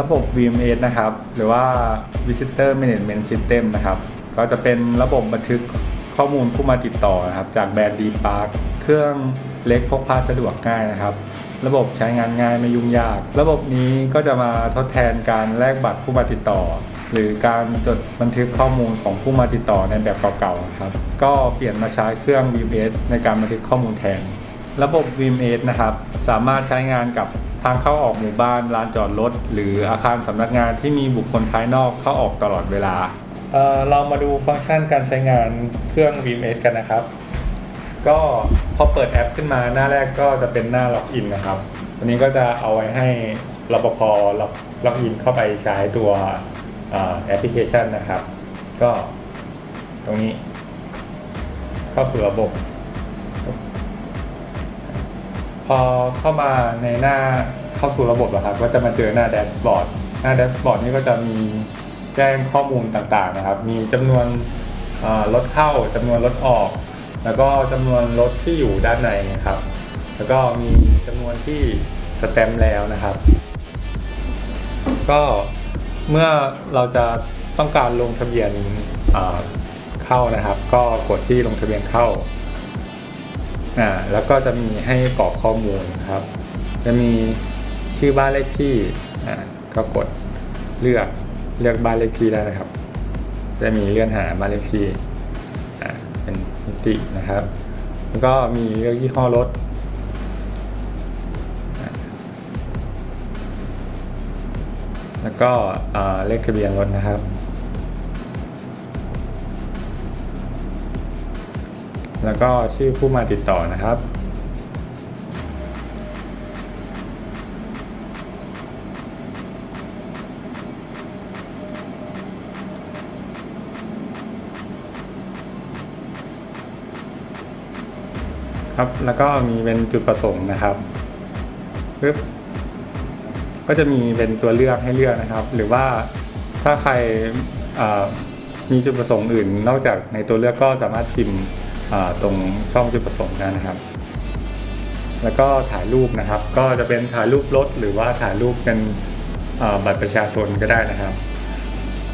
ระบบ VMS นะครับ หรือว่า Visitor Management System นะครับ ก็จะเป็นระบบบันทึกข้อมูลผู้มาติดต่อนะครับ จากแบรนด์ D Park เครื่องเล็กพกพาสะดวกง่ายนะครับ ระบบใช้งานง่ายไม่ยุ่งยาก ระบบนี้ก็จะมาทดแทนการแลกบัตรผู้มาติดต่อ หรือการจดบันทึกข้อมูลของผู้มาติดต่อในแบบเก่าๆครับ ก็เปลี่ยนมาใช้เครื่อง VMS ในการบันทึกข้อมูลแทน ระบบ VMS นะครับ สามารถใช้งานกับ ทางเข้าออกหมู่บ้านลานจอดรถหรืออาคารสำนักงานที่มีบุคคลภายนอกเข้าออกตลอดเวลาเเรามาดูฟังก์ชันการใช้งานเครื่อง VMS กันนะครับ ก็พอเปิดแอปขึ้นมาหน้าแรกก็จะเป็นหน้าล็อกอินนะครับอันนี้ก็จะเอาไว้ให้รปภล็อกล็อกอินเข้าไปใช้ตัวอแอปพลิเคชันนะครับ ก็ตรงนี้ เข้าสู่ระบบ พอเข้ามาในหน้าเข้าสู่ระบบนะครับก็จะมาเจอหน้าแดชบอร์ดหน้าแดชบอร์ดนี้ก็จะมีแจ้งข้อมูลต่างๆนะครับ มีจำนวนรถเข้าจำนวนรถออก แล้วก็จำนวนรถที่อยู่ด้านในนะครับ แล้วก็มีจำนวนที่สแตมป์แล้วนะครับ ก็เมื่อเราจะต้องการลงทะเบียนเข้านะครับ ก็กดที่ลงทะเบียนเข้า อ่าแล้วก็จะมีให้กรอกข้อมูลครับ จะมีชื่อบ้านเลขที่อ่าก็กดเลือกเลือกบ้านเลขที่ได้นะครับ จะมีเลื่อนหาบ้านเลขที่อ่าเป็นมิตินะครับแล้วก็มีเลือกยี่ห้อรถแล้วก็เลขทะเบียนรถนะครับ แล้วก็ชื่อผู้มาติดต่อนะครับ ครับแล้วก็มีเป็นจุดประสงค์นะครับปึ๊บก็จะมีเป็นตัวเลือกให้เลือกนะครับ หรือว่าถ้าใครมีจุดประสงค์อื่น นอกจากในตัวเลือกก็สามารถพิมพ์ ตรงช่องจุดประสงค์ได้นะครับ แล้วก็ถ่ายรูปนะครับ ก็จะเป็นถ่ายรูปรถหรือว่าถ่ายรูปเป็นบัตรประชาชนก็ได้นะครับ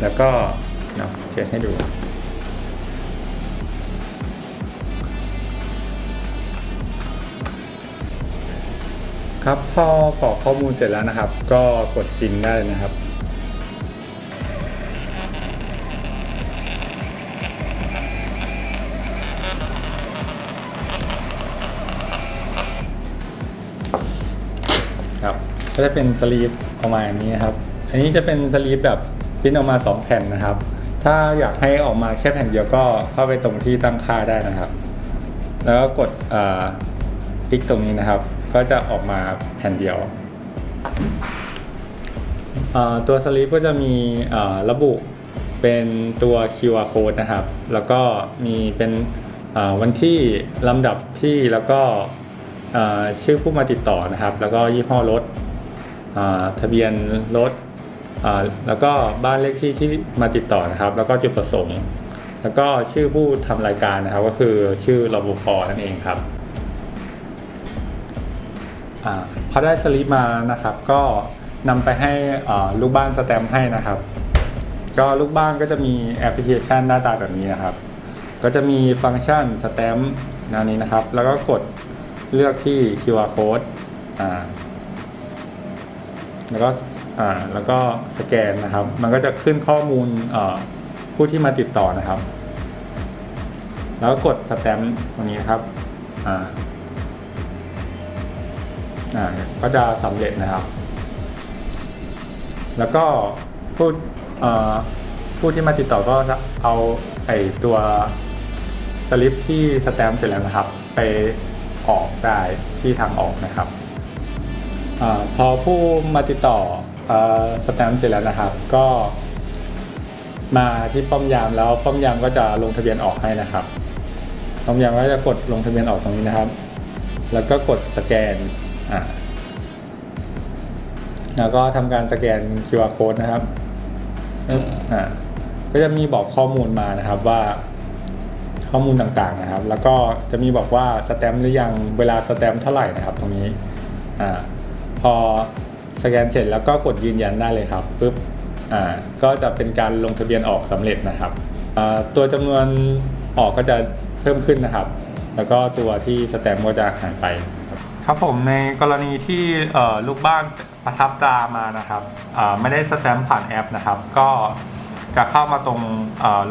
แล้วก็เนาะเขียนให้ดูครับพอกรอกข้อมูลเสร็จแล้วนะครับ ก็กดซิงได้เลยนะครับ จะเป็นสลีปออกมาอย่างนี้ครับ อันนี้จะเป็นสลีปแบบพิมพ์ออกมา 2 แผ่นนะครับ ถ้าอยากให้ออกมาแค่แผ่นเดียวก็เข้าไปตรงที่ตั้งค่าได้นะครับ แล้วก็กดคลิกตรงนี้นะครับ ก็จะออกมาแผ่นเดียว ตัวสลิปก็จะมีระบุเป็นตัว QR code นะครับ แล้วก็มีเป็นวันที่ลำดับที่แล้วก็ชื่อผู้มาติดต่อนะครับ แล้วก็ยี่ห้อรถ ทะเบียนรถแล้วก็บ้านเลขที่ที่มาติดต่อนะครับ แล้วก็จุดประสงค์ แล้วก็ชื่อผู้ทำรายการนะครับ ก็คือชื่อรปภนั่นเองครับอพอได้สลิปมานะครับ ก็นำไปให้ลูกบ้านสแตมป์ให้นะครับ ก็ลูกบ้านก็จะมีแอปพลิเคชันหน้าตาแบบนี้นะครับ ก็จะมีฟังก์ชันสแตมป์แนวนี้นะครับ แล้วก็กดเลือกที่ QR code อ่า แล้วก็อ่าแล้วก็สแกนนะครับ มันก็จะขึ้นข้อมูลอ่าผู้ที่มาติดต่อนะครับ แล้วกดสแตมป์ตรงนี้นะครับอ่าอ่าก็จะสำเร็จนะครับ แล้วก็ผู้เอ่อผู้ที่มาติดต่อก็จะเอาไอตัวสลิปที่สแตมป์เสร็จแล้วนะครับ ไปออกได้ที่ทางออกนะครับ อพอผู้มาติดต่ออสแตมป์เสร็จแล้วนะครับ ก็ มาที่ป้อมยามแล้วป้อมยามก็จะลงทะเบียนออกให้นะครับป้อมยามก็จะกดลงทะเบียนออกตรงนี้นะครับ แล้วก็กดสแกนอ่าแล้วก็ทำการสแกน QR code นะครับอ่าก็จะมีบอกข้อมูลมานะครับว่าข้อมูลต่างๆนะครับ แล้วก็จะมีบอกว่าสแตมป์หรือยังเวลาสแตมป์เท่าไหร่นะครับ ตรงนี้อ่า พอสแกนเสร็จแล้วก็กดยืนยันได้เลยครับปุ๊บอ่าก็จะเป็นการลงทะเบียนออกสำเร็จนะครับตัวจำนวนออกก็จะเพิ่มขึ้นนะครับ แล้วก็ตัวที่สแตมก็จะหายไปครับครับผมในกรณีที่ลูกบ้านประทับตรามานะครับไม่ได้สแตมผ่านแอปนะครับ ก็จะเข้ามาตรง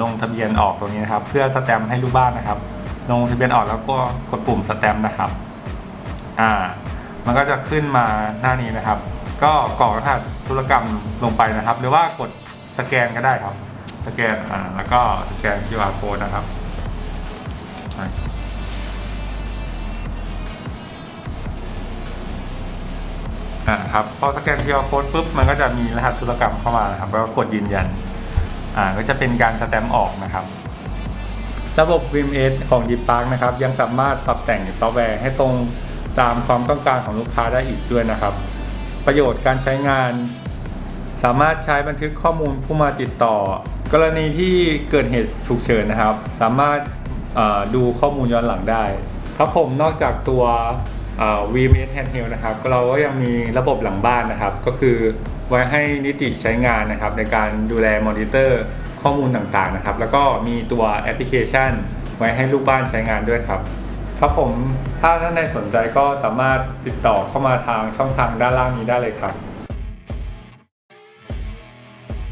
ลงทะเบียนออกตรงนี้นะครับ เพื่อสแตมให้ลูกบ้านนะครับ ลงทะเบียนออกแล้วก็กดปุ่มสแตมนะครับอ่า มันก็จะขึ้นมาหน้านี้นะครับ ก็กรอกรหัสธุรกรรมลงไปนะครับ หรือว่ากดสแกนก็ได้ครับ สแกนอ่าแล้วก็สแกน QR code นะครับอ่าครับพอสแกน QR code ปุ๊บมันก็จะมีรหัสธุรกรรมเข้ามานะครับ แล้วก็กดยืนยันอ่าก็จะเป็นการสแตมป์ออกนะครับระบบ VMS ของ d e e Park นะครับ ยังสามารถปรับแต่งซอฟต์แวร์ให้ตรง ตามความต้องการของลูกค้าได้อีกด้วยนะครับ ประโยชน์การใช้งาน สามารถใช้บันทึกข้อมูลผู้มาติดต่อ กรณีที่เกิดเหตุฉุกเฉินนะครับ สามารถดูข้อมูลย้อนหลังได้ ครับผมนอกจากตัว VMS Handheld นะครับเราก็ยังมีระบบหลังบ้านนะครับ ก็คือไว้ให้นิติใช้งานนะครับ ในการดูแลมอนิเตอร์ข้อมูลต่างๆนะครับ แล้วก็มีตัวแอปพลิเคชัน ไว้ให้ลูกบ้านใช้งานด้วยครับ ครับผมถ้าท่านใดสนใจก็สามารถติดต่อเข้ามาทางช่องทางด้านล่างนี้ได้เลยครับ